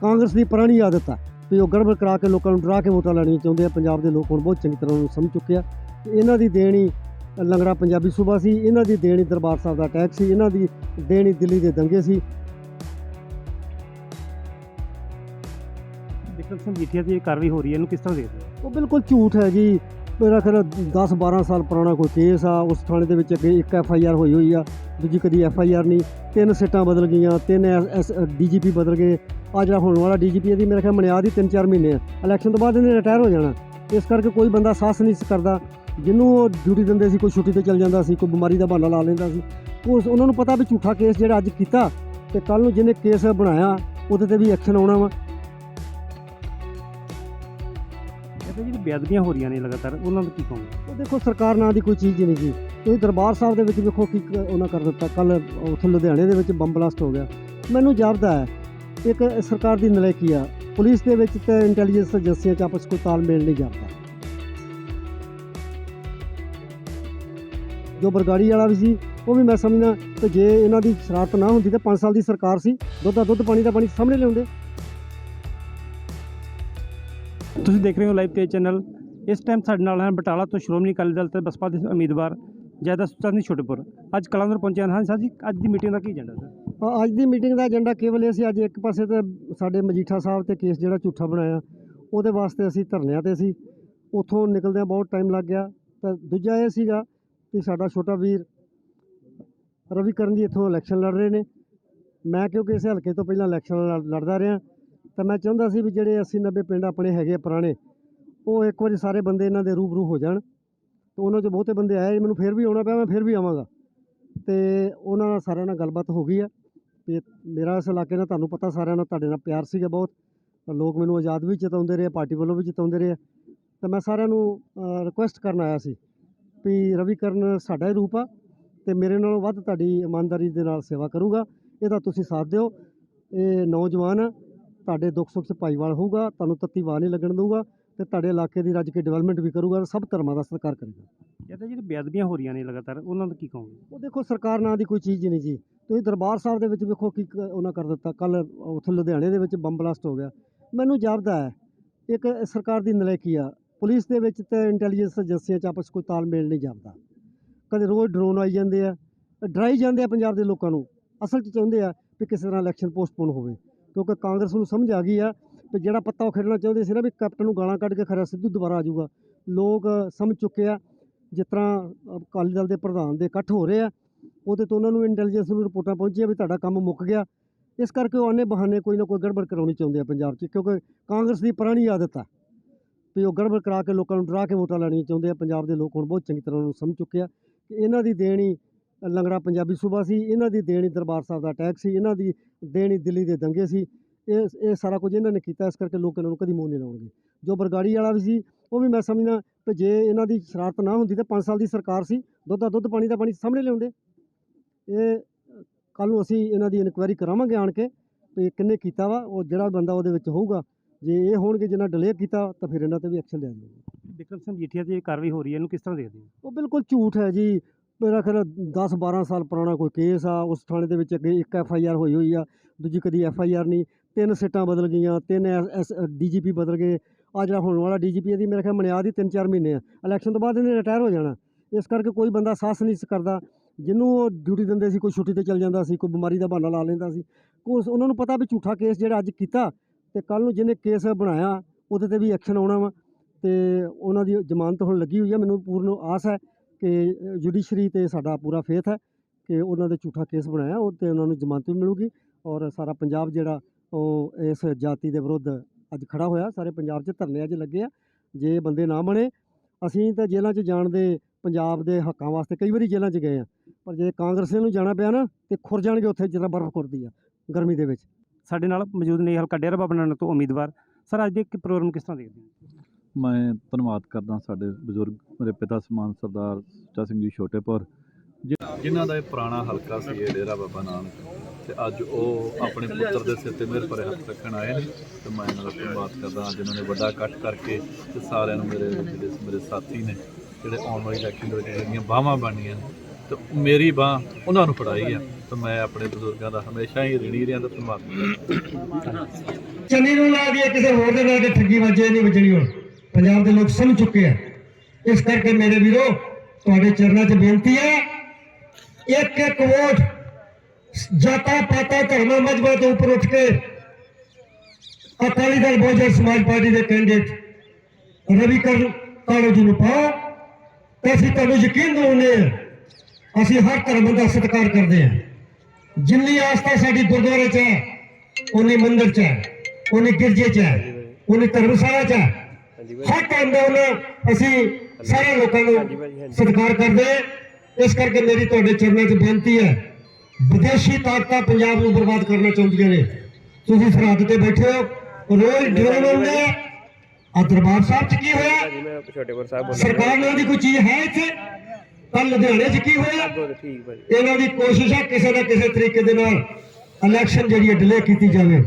ਕਾਂਗਰਸ ਦੀ ਪੁਰਾਣੀ ਆਦਤ ਹੈ ਵੀ ਉਹ ਗੜਬੜ ਕਰਾ ਕੇ ਲੋਕਾਂ ਨੂੰ ਡਰਾ ਕੇ ਵੋਟਾਂ ਲੈਣੀਆਂ ਚਾਹੁੰਦੇ ਆ। ਪੰਜਾਬ ਦੇ ਲੋਕ ਹੁਣ ਬਹੁਤ ਚੰਗੀ ਤਰ੍ਹਾਂ ਉਹਨੂੰ ਸਮਝ ਚੁੱਕੇ ਆ। ਇਹਨਾਂ ਦੀ ਦੇਣੀ ਲੰਗੜਾ ਪੰਜਾਬੀ ਸੂਬਾ ਸੀ ਇਹਨਾਂ ਦੀ ਦੇਣੀ ਦਰਬਾਰ ਸਾਹਿਬ ਦਾ ਅਟੈਕ ਸੀ ਇਹਨਾਂ ਦੀ ਦੇਣੀ ਦਿੱਲੀ ਦੇ ਦੰਗੇ ਸੀ। ਵਿਕਰਮ ਸਿੰਘ ਜੀਠੀਆ ਦੀ ਕਾਰਵਾਈ ਹੋ ਰਹੀ ਹੈ ਇਹਨੂੰ ਕਿਸ ਤਰ੍ਹਾਂ ਦੇਖਦੇ ਹੋ? ਉਹ ਬਿਲਕੁਲ ਝੂਠ ਹੈ ਜੀ। ਮੇਰਾ ਖਿਆਲ 10 12 ਸਾਲ ਪੁਰਾਣਾ ਕੋਈ ਕੇਸ ਆ, ਉਸ ਥਾਣੇ ਦੇ ਵਿੱਚ ਅੱਗੇ ਇੱਕ ਐਫ ਆਈ ਆਰ ਹੋਈ ਹੋਈ ਆ, ਦੂਜੀ ਕਦੀ ਐਫ ਆਈ ਆਰ ਨਹੀਂ। ਤਿੰਨ ਸੀਟਾਂ ਬਦਲ ਗਈਆਂ, ਤਿੰਨ ਐਸ ਡੀਜੀਪੀ ਬਦਲ ਗਏ। ਆ ਜਿਹੜਾ ਹੁਣ ਵਾਲਾ ਡੀਜੀਪੀ ਇਹਦੀ ਮੇਰੇ ਖਿਆਲ ਮਨਿਆਦ ਹੀ 3-4 ਮਹੀਨੇ ਆ। ਇਲੈਕਸ਼ਨ ਤੋਂ ਬਾਅਦ ਇਹਨੇ ਰਿਟਾਇਰ ਹੋ ਜਾਣਾ। ਇਸ ਕਰਕੇ ਕੋਈ ਬੰਦਾ ਸਾਹਸ ਨਹੀਂ ਕਰਦਾ। ਜਿਹਨੂੰ ਉਹ ਡਿਊਟੀ ਦਿੰਦੇ ਸੀ, ਕੋਈ ਛੁੱਟੀ ਤੇ ਚਲ ਜਾਂਦਾ ਸੀ, ਕੋਈ ਬਿਮਾਰੀ ਦਾ ਬਹਾਨਾ ਲਾ ਲੈਂਦਾ ਸੀ। ਉਸ, ਉਹਨਾਂ ਨੂੰ ਪਤਾ ਵੀ ਝੂਠਾ ਕੇਸ ਜਿਹੜਾ ਅੱਜ ਕੀਤਾ, ਤੇ ਕੱਲ ਨੂੰ ਜਿਹਨੇ ਕੇਸ ਬਣਾਇਆ, ਉਹਦੇ ਤੇ ਵੀ ਐਕਸ਼ਨ ਆਉਣਾ ਵਾ। ਇਹ ਜਿਹੜੀ ਬੇਅਦਬੀਆਂ ਹੋ ਰਹੀਆਂ ਨੇ ਲਗਾਤਾਰ, ਉਹਨਾਂ ਨੂੰ ਕੀ ਕਹੋਗੇ? ਉਹ ਦੇਖੋ, ਸਰਕਾਰ ਨਾਂ ਦੀ ਕੋਈ ਚੀਜ਼ ਹੀ ਨਹੀਂ ਜੀ। ਤੁਸੀਂ ਦਰਬਾਰ ਸਾਹਿਬ ਦੇ ਵਿੱਚ ਵੇਖੋ ਕੀ ਕ- ਉਹਨਾਂ ਕਰ ਦਿੱਤਾ। ਕੱਲ ਉੱਥੇ ਲੁਧਿਆਣੇ ਦੇ ਵਿੱਚ ਬੰਬ ਬਲਾਸਟ ਹੋ ਗਿਆ। ਮੈਨੂੰ ਜਾਪਦਾ ਹੈ, ਇੱਕ ਸਰਕਾਰ ਦੀ ਨਲਾਇਕੀ ਆ। ਪੁਲਿਸ ਦੇ ਵਿੱਚ ਤੇ ਇੰਟੈਲੀਜੈਂਸ ਏਜੰਸੀਆਂ 'ਚ ਆਪਸ 'ਚ ਕੋਈ ਤਾਲਮੇਲ ਨਹੀਂ ਜਾਪਦਾ। ਜੋ ਬਰਗਾੜੀ ਵਾਲਾ ਵੀ ਸੀ, ਉਹ ਵੀ ਮੈਂ ਸਮਝਦਾ ਕਿ ਜੇ ਇਹਨਾਂ ਦੀ ਸ਼ਰਾਰਤ ਨਾ ਹੁੰਦੀ ਤਾਂ 5 ਸਾਲ ਦੀ ਸਰਕਾਰ ਸੀ, ਦੁੱਧ ਦਾ ਦੁੱਧ ਪਾਣੀ ਦਾ ਪਾਣੀ ਸਾਹਮਣੇ ਲਿਆਉਂਦੇ। ਤੁਸੀਂ ਦੇਖ ਰਹੇ ਹੋ ਲਾਈਵ ਤੇ ਚੈਨਲ। ਇਸ ਟਾਈਮ ਸਾਡੇ ਨਾਲ ਹਨ ਬਟਾਲਾ ਤੋਂ ਸ਼੍ਰੋਮਣੀ ਅਕਾਲੀ ਦਲ ਤੇ ਬਸਪਾ ਦੇ ਉਮੀਦਵਾਰ ਜੈਦਾ ਸੁਚਾ ਛੋਟੇਪੁਰ। ਅੱਜ ਕਲਾਨੌਰ ਪਹੁੰਚੇ ਹਨ। ਹਾਂ ਸਰ ਜੀ, ਅੱਜ ਦੀ ਮੀਟਿੰਗ ਦਾ ਕੀ ਏਜੰਡਾ ਸਰ? ਅੱਜ ਦੀ ਮੀਟਿੰਗ ਦਾ ਏਜੰਡਾ ਕੇਵਲ ਇਹ ਸੀ, ਅੱਜ ਇੱਕ ਪਾਸੇ ਤੇ ਸਾਡੇ ਮਜੀਠਾ ਸਾਹਿਬ ਤੇ ਕੇਸ ਜਿਹੜਾ ਝੂਠਾ ਬਣਾਇਆ, ਉਹਦੇ ਵਾਸਤੇ ਅਸੀਂ ਧਰਨਿਆਂ ਤੇ ਸੀ। ਉੱਥੋਂ ਨਿਕਲਦਿਆਂ ਬਹੁਤ ਟਾਈਮ ਲੱਗ ਗਿਆ। ਤਾਂ ਦੂਜਾ ਇਹ ਸੀਗਾ ਕਿ ਸਾਡਾ ਛੋਟਾ ਵੀਰ ਰਵੀ ਕਰਨ ਜੀ ਇੱਥੋਂ ਇਲੈਕਸ਼ਨ ਲੜ ਰਹੇ ਨੇ। ਮੈਂ ਕਿਉਂਕਿ ਇਸ ਹਲਕੇ ਤੋਂ ਪਹਿਲਾਂ ਇਲੈਕਸ਼ਨ ਲੜ- ਲੜਦਾ ਰਿਹਾ ਤਾਂ ਮੈਂ ਚਾਹੁੰਦਾ ਸੀ ਵੀ ਜਿਹੜੇ 80 90 ਪਿੰਡ ਆਪਣੇ ਹੈਗੇ ਆ ਪੁਰਾਣੇ ਉਹ ਇੱਕ ਵਾਰੀ ਸਾਰੇ ਬੰਦੇ ਇਹਨਾਂ ਦੇ ਰੂਬਰੂ ਹੋ ਜਾਣ। ਤੇ ਉਹਨਾਂ 'ਚ ਬਹੁਤੇ ਬੰਦੇ ਆਏ ਮੈਨੂੰ ਫਿਰ ਵੀ ਆਉਣਾ ਪਿਆ ਮੈਂ ਫਿਰ ਵੀ ਆਵਾਂਗਾ। ਤੇ ਉਹਨਾਂ ਨਾਲ ਸਾਰਿਆਂ ਨਾਲ ਗੱਲਬਾਤ ਹੋ ਗਈ ਆ। ਤੇ ਮੇਰਾ ਇਸ ਇਲਾਕੇ ਨਾਲ ਤੁਹਾਨੂੰ ਪਤਾ ਸਾਰਿਆਂ ਨਾਲ ਤੁਹਾਡੇ ਨਾਲ ਪਿਆਰ ਸੀਗਾ ਬਹੁਤ। ਲੋਕ ਮੈਨੂੰ ਆਜ਼ਾਦ ਵੀ ਚਿਤਾਉਂਦੇ ਰਹੇ ਪਾਰਟੀ ਵੱਲੋਂ ਵੀ ਚਿਤਾਉਂਦੇ ਰਹੇ ਤਾਂ ਮੈਂ ਸਾਰਿਆਂ ਨੂੰ ਰਿਕੁਐਸਟ ਕਰਨ ਆਇਆ ਸੀ ਵੀ ਰਵੀ ਕਰਨ ਸਾਡਾ ਹੀ ਰੂਪ ਆ ਤੇ ਮੇਰੇ ਨਾਲੋਂ ਵੱਧ ਤੁਹਾਡੀ ਇਮਾਨਦਾਰੀ ਦੇ ਨਾਲ ਸੇਵਾ ਕਰੂਗਾ। ਇਹਦਾ ਤੁਸੀਂ ਸਾਥ ਦਿਓ। ਇਹ ਨੌਜਵਾਨ ਆ, ਤੁਹਾਡੇ ਦੁੱਖ ਸੁੱਖ 'ਚ ਭਾਈਵਾਲ ਹੋਊਗਾ ਤੁਹਾਨੂੰ ਤੱਤੀ ਵਾਹ ਨਹੀਂ ਲੱਗਣ ਦਊਗਾ ਤੇ ਤੁਹਾਡੇ ਇਲਾਕੇ ਦੀ ਰੱਜ ਕੇ ਡਿਵੈਲਪਮੈਂਟ ਵੀ ਕਰੂਗਾ ਸਭ ਧਰਮਾਂ ਦਾ ਸਤਿਕਾਰ ਕਰੇਗਾ। ਤਾਂ ਜਿਹੜੀ ਬੇਅਦਬੀਆਂ ਹੋ ਰਹੀਆਂ ਨੇ ਲਗਾਤਾਰ ਉਹਨਾਂ ਨੂੰ ਕੀ ਕਹੋਗੇ? ਉਹ ਦੇਖੋ ਸਰਕਾਰ ਨਾਂ ਦੀ ਕੋਈ ਚੀਜ਼ ਹੀ ਨਹੀਂ ਜੀ। ਤੁਸੀਂ ਦਰਬਾਰ ਸਾਹਿਬ ਦੇ ਵਿੱਚ ਵੇਖੋ ਕੀ ਕ- ਉਹਨਾਂ ਕਰ ਦਿੱਤਾ। ਕੱਲ ਉੱਥੇ ਲੁਧਿਆਣੇ ਦੇ ਵਿੱਚ ਬੰਬ ਬਲਾਸਟ ਹੋ ਗਿਆ। ਮੈਨੂੰ ਜਾਪਦਾ ਹੈ ਇੱਕ ਸਰਕਾਰ ਦੀ ਨਲਾਇਕੀ ਆ। ਪੁਲਿਸ ਦੇ ਵਿੱਚ ਤੇ ਇੰਟੈਲੀਜੈਂਸ ਏਜੰਸੀਆਂ 'ਚ ਆਪਸ 'ਚ ਕੋਈ ਤਾਲਮੇਲ ਨਹੀਂ ਜਾਪਦਾ। ਕਦੇ ਰੋਜ਼ ਡਰੋਨ ਆਈ ਜਾਂਦੇ ਆ ਡਰਾਈ ਜਾਂਦੇ ਆ ਪੰਜਾਬ ਦੇ ਲੋਕਾਂ ਨੂੰ। ਅਸਲ 'ਚ ਚਾਹੁੰਦੇ ਆ ਕਿ ਕਿਸੇ ਤਰ੍ਹਾਂ ਇਲੈਕਸ਼ਨ ਪੋਸਟਪੋਨ ਹੋਵੇ। ਕਿਉਂਕਿ ਕਾਂਗਰਸ ਨੂੰ ਸਮਝ ਆ ਗਈ ਆ ਕਿ ਜਿਹੜਾ ਪੱਤਾ ਉਹ ਖੇਡਣਾ ਚਾਹੁੰਦੇ ਸੀ ਨਾ ਵੀ ਕੈਪਟਨ ਨੂੰ ਗਾਲਾਂ ਕੱਢ ਕੇ ਖਰਾ ਸਿੱਧੂ ਦੁਬਾਰਾ ਆ ਜਾਊਗਾ। ਲੋਕ ਸਮਝ ਚੁੱਕੇ ਆ ਜਿਸ ਤਰ੍ਹਾਂ ਅਕਾਲੀ ਦਲ ਦੇ ਪ੍ਰਧਾਨ ਦੇ ਇਕੱਠ ਹੋ ਰਹੇ ਆ, ਉਹਦੇ ਤੋਂ ਉਹਨਾਂ ਨੂੰ ਇੰਟੈਲੀਜੈਂਸ ਨੂੰ ਰਿਪੋਰਟਾਂ ਪਹੁੰਚੀਆਂ ਵੀ ਤੁਹਾਡਾ ਕੰਮ ਮੁੱਕ ਗਿਆ। ਇਸ ਕਰਕੇ ਉਹ ਆਨੇ ਬਹਾਨੇ ਕੋਈ ਨਾ ਕੋਈ ਗੜਬੜ ਕਰਾਉਣੀ ਚਾਹੁੰਦੇ ਆ ਪੰਜਾਬ 'ਚ, ਕਿਉਂਕਿ ਕਾਂਗਰਸ ਦੀ ਪੁਰਾਣੀ ਆਦਤ ਆ ਵੀ ਉਹ ਗੜਬੜ ਕਰਾ ਕੇ ਲੋਕਾਂ ਨੂੰ ਡਰਾ ਕੇ ਵੋਟਾਂ ਲੈਣੀਆਂ ਚਾਹੁੰਦੇ ਆ। ਪੰਜਾਬ ਦੇ ਲੋਕ ਹੁਣ ਬਹੁਤ ਚੰਗੀ ਤਰ੍ਹਾਂ ਨੂੰ ਸਮਝ ਚੁੱਕੇ ਆ ਕਿ ਇਹਨਾਂ ਦੀ ਦੇਣੀ ਲੰਗੜਾ ਪੰਜਾਬੀ ਸੂਬਾ ਸੀ ਇਹਨਾਂ ਦੀ ਦੇਣੀ ਦਰਬਾਰ ਸਾਹਿਬ ਦਾ ਅਟੈਕ ਸੀ ਇਹਨਾਂ ਦੀ ਦੇਣੀ ਦਿੱਲੀ ਦੇ ਦੰਗੇ ਸੀ। ਇਹ ਇਹ ਸਾਰਾ ਕੁਝ ਇਹਨਾਂ ਨੇ ਕੀਤਾ ਇਸ ਕਰਕੇ ਲੋਕ ਇਹਨਾਂ ਨੂੰ ਕਦੀ ਮੂੰਹ ਨਹੀਂ ਲਾਉਣਗੇ। ਜੋ ਬਰਗਾੜੀ ਵਾਲਾ ਵੀ ਸੀ ਉਹ ਵੀ ਮੈਂ ਸਮਝਦਾ ਕਿ ਜੇ ਇਹਨਾਂ ਦੀ ਸ਼ਰਾਰਤ ਨਾ ਹੁੰਦੀ ਤਾਂ 5 ਸਾਲ ਦੀ ਸਰਕਾਰ ਸੀ ਦੁੱਧ ਦਾ ਦੁੱਧ ਪਾਣੀ ਦਾ ਪਾਣੀ ਸਾਹਮਣੇ ਲਿਆਉਂਦੇ। ਇਹ ਕੱਲ ਨੂੰ ਅਸੀਂ ਇਹਨਾਂ ਦੀ ਇਨਕੁਆਇਰੀ ਕਰਾਵਾਂਗੇ ਆਣ ਕੇ ਵੀ ਕਿੰਨੇ ਕੀਤਾ ਵਾ ਉਹ ਜਿਹੜਾ ਬੰਦਾ ਉਹਦੇ ਵਿੱਚ ਹੋਊਗਾ ਜੇ ਇਹ ਹੋਣਗੇ ਜਿਨ੍ਹਾਂ ਡਿਲੇ ਕੀਤਾ ਤਾਂ ਫਿਰ ਇਹਨਾਂ ਤੇ ਵੀ ਐਕਸ਼ਨ ਲਿਆ ਜਾਊਗਾ। ਵਿਕਰਮ ਸਿੰਘ ਜੀਠੀਆ ਇਹ ਕਾਰਵਾਈ ਹੋ ਰਹੀ ਹੈ ਇਹਨੂੰ ਕਿਸ ਤਰ੍ਹਾਂ ਦੇਖਦੇ ਹੋ? ਉਹ ਬਿਲਕੁਲ ਝੂਠ ਹੈ ਜੀ। ਮੇਰਾ ਖਿਆਲ 10 12 ਸਾਲ ਪੁਰਾਣਾ ਕੋਈ ਕੇਸ ਆ, ਉਸ ਥਾਣੇ ਦੇ ਵਿੱਚ ਅੱਗੇ ਇੱਕ ਐਫ ਆਈ ਆਰ ਹੋਈ ਹੋਈ ਆ, ਦੂਜੀ ਕਦੀ ਐਫ ਆਈ ਆਰ ਨਹੀਂ, ਤਿੰਨ ਸੀਟਾਂ ਬਦਲ ਗਈਆਂ, ਤਿੰਨ ਐਸ ਡੀਜੀਪੀ ਬਦਲ ਗਏ ਆ ਜਿਹੜਾ ਹੁਣ ਵਾਲਾ ਡੀਜੀਪੀ ਇਹਦੀ ਮੇਰੇ ਖਿਆਲ ਮਨਿਆਦ ਹੀ 3-4 ਮਹੀਨੇ ਆ, ਇਲੈਕਸ਼ਨ ਤੋਂ ਬਾਅਦ ਇਹਨੇ ਰਿਟਾਇਰ ਹੋ ਜਾਣਾ, ਇਸ ਕਰਕੇ ਕੋਈ ਬੰਦਾ ਸਾਹਸ ਨਹੀਂ ਕਰਦਾ, ਜਿਹਨੂੰ ਉਹ ਡਿਊਟੀ ਦਿੰਦੇ ਸੀ, ਕੋਈ ਛੁੱਟੀ ਤੇ ਚਲ ਜਾਂਦਾ ਸੀ, ਕੋਈ ਬਿਮਾਰੀ ਦਾ ਬਹਾਨਾ ਲਾ ਲੈਂਦਾ ਸੀ ਉਸ ਉਹਨਾਂ ਨੂੰ ਪਤਾ ਵੀ ਝੂਠਾ ਕੇਸ ਜਿਹੜਾ ਅੱਜ ਕੀਤਾ, ਤੇ ਕੱਲ ਨੂੰ ਜਿਹਨੇ ਕੇਸ ਬਣਾਇਆ, ਉਹਦੇ ਤੇ ਵੀ ਐਕਸ਼ਨ ਆਉਣਾ ਵਾ, ਤੇ ਉਹਨਾਂ ਦੀ ਜ਼ਮਾਨਤ ਹੁਣ ਲੱਗੀ ਹੋਈ ਆ, ਮੈਨੂੰ ਪੂਰਨ ਆਸ ਹੈ ਕਿ ਜੁਡੀਸ਼ਰੀ ਤੇ ਸਾਡਾ ਪੂਰਾ ਫੇਥ ਹੈ ਕਿ ਉਹਨਾਂ ਦੇ ਝੂਠਾ ਕੇਸ ਬਣਾਇਆ, ਉਹ ਤੇ ਉਹਨਾਂ ਨੂੰ ਜ਼ਮਾਨਤ ਵੀ ਮਿਲੂਗੀ ਔਰ ਸਾਰਾ ਪੰਜਾਬ ਜਿਹੜਾ ਉਹ ਇਸ ਜਾਤੀ ਦੇ ਵਿਰੁੱਧ ਅੱਜ ਖੜਾ ਹੋਇਆ, ਸਾਰੇ ਪੰਜਾਬ 'ਚ ਧਰਨੇ ਅੱਜ ਲੱਗੇ ਆ, ਜੇ ਬੰਦੇ ਨਾ ਬਣੇ, ਅਸੀਂ ਤਾਂ ਜੇਲ੍ਹਾਂ 'ਚ ਜਾਣ ਦੇ ਪੰਜਾਬ ਦੇ ਹੱਕਾਂ ਵਾਸਤੇ ਕਈ ਵਾਰੀ ਜੇਲ੍ਹਾਂ 'ਚ ਗਏ ਆ, ਪਰ ਜੇ ਕਾਂਗਰਸੀਆਂ ਨੂੰ ਜਾਣਾ ਪਿਆ ਨਾ, ਤੇ ਖੁਰ ਜਾਣਗੇ ਉੱਥੇ ਜਿੱਦਾਂ ਬਰਫ਼ ਖੁਰਦੀ ਆ, ਗਰਮੀ ਦੇ ਵਿੱਚ। ਸਾਡੇ ਨਾਲ ਮੌਜੂਦ ਨੇ ਹਲਕਾ ਡੇਰਾ ਬਾਬਾ ਨਾਨਕ ਤੋਂ ਉਮੀਦਵਾਰ, ਸਰ ਅੱਜ ਦੇ ਇੱਕ ਪ੍ਰੋਗਰਾਮ ਕਿਸ ਤਰ੍ਹਾਂ ਦੇਖਦੇ ਹੋ? ਮੈਂ ਧੰਨਵਾਦ ਕਰਦਾ ਸਾਡੇ ਬਜ਼ੁਰਗ ਮੇਰੇ ਪਿਤਾ ਸਮਾਨ ਸਰਦਾਰ ਸੁੱਚਾ ਸਿੰਘ ਜੀ ਛੋਟੇਪੁਰ। ਜਿਨ੍ਹਾਂ ਦਾ ਇਹ ਪੁਰਾਣਾ ਹਲਕਾ ਸੀ ਇਹ ਡੇਰਾ ਬਾਬਾ ਨਾਨਕ ਤੇ ਅੱਜ ਉਹ ਆਪਣੇ ਪੁੱਤਰ ਦੇ ਸਿਰ ਤੇ ਮਿਹਰ ਭਰੇ ਹੱਥ ਰੱਖਣ ਆਏ ਨੇ ਤੇ ਮੈਂ ਇਹਨਾਂ ਦਾ ਧੰਨਵਾਦ ਕਰਦਾ ਜਿਨ੍ਹਾਂ ਨੇ ਵੱਡਾ ਇਕੱਠ ਕਰਕੇ ਤੇ ਸਾਰਿਆਂ ਨੂੰ ਮੇਰੇ ਜਿਹੜੇ ਮੇਰੇ ਸਾਥੀ ਨੇ ਜਿਹੜੇ ਆਉਣ ਵਾਲੀ ਇਲੈਕਸ਼ਨ ਦੇ ਵਿੱਚ ਜਿਹੜੀਆਂ ਬਾਹਾਂ ਬਣਨੀਆਂ ਨੇ ਤੇ ਮੇਰੀ ਬਾਹ ਉਹਨਾਂ ਨੂੰ ਫੜਾਈ ਆ ਤੇ ਮੈਂ ਆਪਣੇ ਬਜ਼ੁਰਗਾਂ ਦਾ ਹਮੇਸ਼ਾ ਹੀ ਰਿਣੀ ਰਿਆਂ ਦਾ ਧੰਨਵਾਦ ਕਰਦਾ ਚੰਨੀ ਨੂੰ ਲਾ ਦਈਏ ਕਿਸੇ ਹੋਰ ਦੇ ਲਾ ਕੇ ਠੱਗੀ ਵੱਜੇ ਨਹੀਂ ਵੱਜਣੀ ਹੁਣ। ਪੰਜਾਬ ਦੇ ਲੋਕ ਸਮਝ ਚੁੱਕੇ ਆ ਇਸ ਕਰਕੇ ਮੇਰੇ ਵੀਰੋ ਤੁਹਾਡੇ ਚਰਨਾਂ 'ਚ ਬੇਨਤੀ ਹੈ ਇੱਕ ਇੱਕ ਵੋਟ ਜਾਤਾ ਪਾਤਾ ਧਰਮਾਂ ਮਜ਼ਬਾਂ ਤੋਂ ਉੱਪਰ ਉੱਠ ਕੇ ਅਕਾਲੀ ਦਲ ਬਹੁਜਨ ਸਮਾਜ ਪਾਰਟੀ ਦੇ ਕੈਂਡੀਡੇਟ ਰਵੀ ਕਰਨ ਕਾਲੂ ਜੀ ਨੂੰ ਪਾਓ ਤੇ ਅਸੀਂ ਤੁਹਾਨੂੰ ਯਕੀਨ ਦਿਵਾਉਂਦੇ ਹਾਂ ਅਸੀਂ ਹਰ ਧਰਮ ਦਾ ਸਤਿਕਾਰ ਕਰਦੇ ਹਾਂ ਜਿੰਨੀ ਆਸਥਾ ਸਾਡੀ ਗੁਰਦੁਆਰੇ 'ਚ ਹੈ ਉਨੀ ਮੰਦਿਰ 'ਚ ਹੈ ਉਨੀ ਗਿਰਜੇ 'ਚ ਹੈ ਉਨੀ ਧਰਮਸ਼ਾਲਾ 'ਚ ਹੈ ਹਰ ਟਾਈਮ ਦਾ ਉਹਨਾਂ ਅਸੀਂ ਸਾਰੇ ਲੋਕਾਂ ਨੂੰ ਸਤਿਕਾਰ ਕਰਦੇ ਹਾਂ। ਇਸ ਕਰਕੇ ਮੇਰੀ ਤੁਹਾਡੇ ਚਰਨਾਂ 'ਚ ਬੇਨਤੀ ਹੈ ਵਿਦੇਸ਼ੀ ਤਾਕਤਾਂ ਪੰਜਾਬ ਨੂੰ ਬਰਬਾਦ ਕਰਨਾ ਚਾਹੁੰਦੀਆਂ ਨੇ। ਤੁਸੀਂ ਸਰਹੱਦ ਤੇ ਬੈਠੇ ਹੋ ਰੋਜ਼ ਡਰੋਨ ਆਉਂਦੇ ਆ। ਦਰਬਾਰ ਸਾਹਿਬ 'ਚ ਕੀ ਹੋਇਆ? ਸਰਕਾਰ ਨਾਲ ਦੀ ਕੋਈ ਚੀਜ਼ ਹੈ ਇੱਥੇ? ਕੱਲ ਲੁਧਿਆਣੇ 'ਚ ਕੀ ਹੋਇਆ? ਇਹਨਾਂ ਦੀ ਕੋਸ਼ਿਸ਼ ਹੈ ਕਿਸੇ ਨਾ ਕਿਸੇ ਤਰੀਕੇ ਦੇ ਨਾਲ ਇਲੈਕਸ਼ਨ ਜਿਹੜੀ ਹੈ ਡਿਲੇ ਕੀਤੀ ਜਾਵੇ।